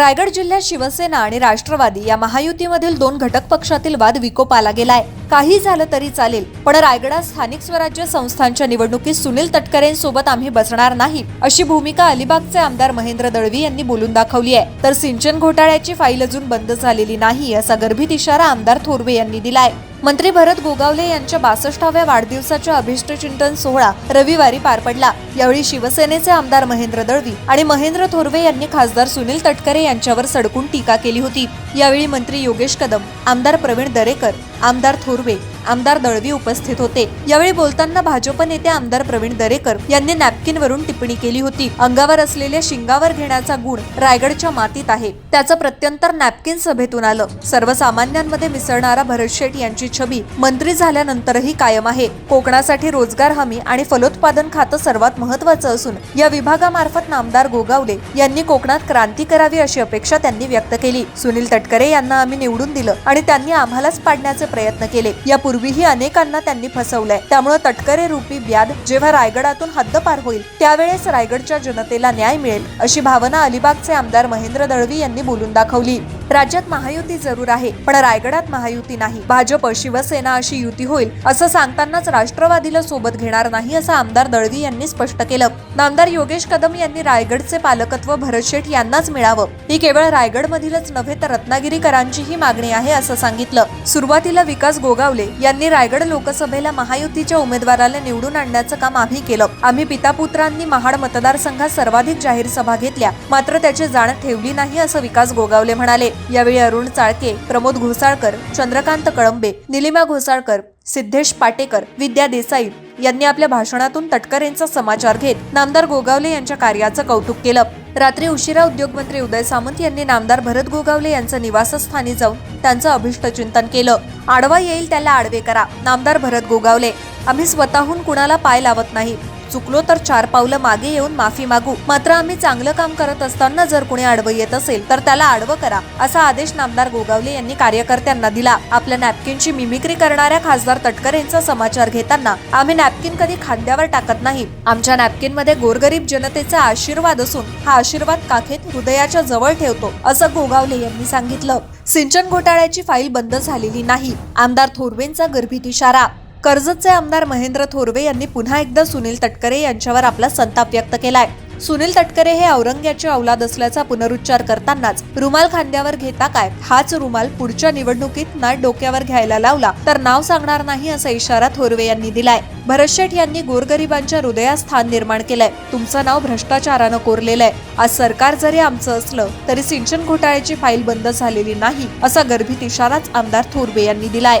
रायगड जिल्ह्यात शिवसेना आणि राष्ट्रवादी या महायुतीमधील दोन घटक पक्षातील वाद विकोपाला गेलाय. काही झालं तरी चालेल पण रायगडात स्थानिक स्वराज्य संस्थांच्या निवडणुकीत सुनील तटकरेंसोबत आम्ही बसणार नाही अशी भूमिका अलिबागचे आमदार महेंद्र दळवी यांनी बोलून दाखवली आहे. तर सिंचन घोटाळ्याची फाईल अजून बंद झालेली नाही असा गर्भित इशारा आमदार थोरवे यांनी दिलाय. मंत्री भरत गोगावले यांच्या बासष्टाव्या वाढदिवसाच्या अभिष्टचिंतन सोहळा रविवारी पार पडला. यावेळी शिवसेनेचे आमदार महेंद्र दळवी आणि महेंद्र थोरवे यांनी खासदार सुनील तटकरे यांच्यावर सडकून टीका केली होती. यावेळी मंत्री योगेश कदम आमदार प्रवीण दरेकर आमदार थोरवे आमदार दळवी उपस्थित होते. यावेळी बोलताना भाजप नेते आमदार प्रवीण दरेकर यांनी नॅपकिनवरून टिप्पणी केली होती. अंगावर असलेल्या शिंगावर घेण्याचा गुण रायगडच्या मातीत आहे. त्याचं प्रत्यंतर नॅपकिन सभेतून आलं. सर्वसामान्यांमध्ये मिसळणारा भरत शेठ यांची छबी मंत्री झाल्यानंतरही कायम आहे. कोकणासाठी रोजगार हमी आणि फलोत्पादन खातं सर्वात महत्वाचं असून या विभागामार्फत नामदार गोगावले यांनी कोकणात क्रांती करावी अशी अपेक्षा त्यांनी व्यक्त केली. सुनील तटकरे यांना आम्ही निवडून दिलं आणि त्यांनी आम्हालाच पाडण्याचे प्रयत्न केले. या यापूर्वीही अनेकांना त्यांनी फसवलंय. त्यामुळे तटकरे रूपी व्याध जेव्हा रायगडातून हद्दपार होईल त्यावेळेस रायगडच्या जनतेला न्याय मिळेल अशी भावना अलिबागचे आमदार महेंद्र दळवी यांनी बोलून दाखवली. राज्यात महायुती जरूर आहे पण रायगडात महायुती नाही. भाजप शिवसेना अशी युती होईल असं सांगतानाच राष्ट्रवादीला सोबत घेणार नाही असं आमदार दळवी यांनी स्पष्ट केलं. नामदार योगेश कदम यांनी रायगडचे पालकत्व भरत शेठ यांनाच मिळावं. ही केवळ रायगडमधीलच नव्हे तर रत्नागिरीकरांचीही मागणी आहे असं सांगितलं. सुरुवातीला विकास गोगावले यांनी रायगड लोकसभेला महायुतीच्या उमेदवाराला निवडून आणण्याचं काम आम्ही केलं. आम्ही पितापुत्रांनी महाड मतदारसंघात सर्वाधिक जाहीर सभा घेतल्या मात्र त्याची जाण ठेवली नाही असं विकास गोगावले म्हणाले. यावेळी अरुण चाळके प्रमोद घोसाळकर चंद्रकांत कळंबे निलिमा घोसाळकर सिद्धेश पाटेकर विद्या देसाई यांनी आपल्या भाषणातून तटकरेंचा समाचार घेत नामदार गोगावले यांच्या कार्याचं कौतुक केलं. रात्री उशिरा उद्योगमंत्री उदय सामंत यांनी नामदार भरत गोगावले यांचं निवासस्थानी जाऊन त्यांचं अभिष्ट चिंतन केलं. आडवा येईल त्याला आडवे करा नामदार भरत गोगावले. आम्ही स्वतःहून कुणाला पाय लावत नाही. चुकलो तर चार पावलं मागे येऊन माफी मागू. मात्र आम्ही चांगलं काम करत असताना जर कुणी आडवं येत असेल तर त्याला आडवं करा असा आदेश नामदार गोगावले यांनी कार्यकर्त्यांना दिला. आपल्या नॅपकिनची मिमिक्री करणाऱ्या खासदार तटकरेंचा समाचार घेताना आम्ही नॅपकिन कधी खांद्यावर टाकत नाही. आमच्या नॅपकिनमध्ये गोरगरीब जनतेचा आशीर्वाद असून हा आशीर्वाद काखेत हृदयाच्या जवळ ठेवतो असं गोगावले यांनी सांगितलं. सिंचन घोटाळ्याची फाईल बंद झालेली नाही. आमदार थोरवेंचा गर्भित इशारा कर्जतचे आमदार महेंद्र थोरवे यांनी पुन्हा एकदा सुनील तटकरे यांच्यावर आपला संताप व्यक्त केलाय. सुनील तटकरे हे औरंग्याचे औलाद असल्याचा पुनरुच्चार करतानाच रुमाल खांद्यावर घेता काय? हाच रुमाल पुढच्या निवडणुकीत ना डोक्यावर घ्यायला लावला तर नाव सांगणार नाही असा इशारा थोरवे यांनी दिलाय. भरत शेठ यांनी गोरगरिबांच्या हृदयात स्थान निर्माण केलंय. तुमचं नाव भ्रष्टाचारानं कोरलेलं आहे. आज सरकार जरी आमचं असलं तरी सिंचन घोटाळ्याची फाईल बंद झालेली नाही असा गर्भित इशाराच आमदार थोरवे यांनी दिलाय.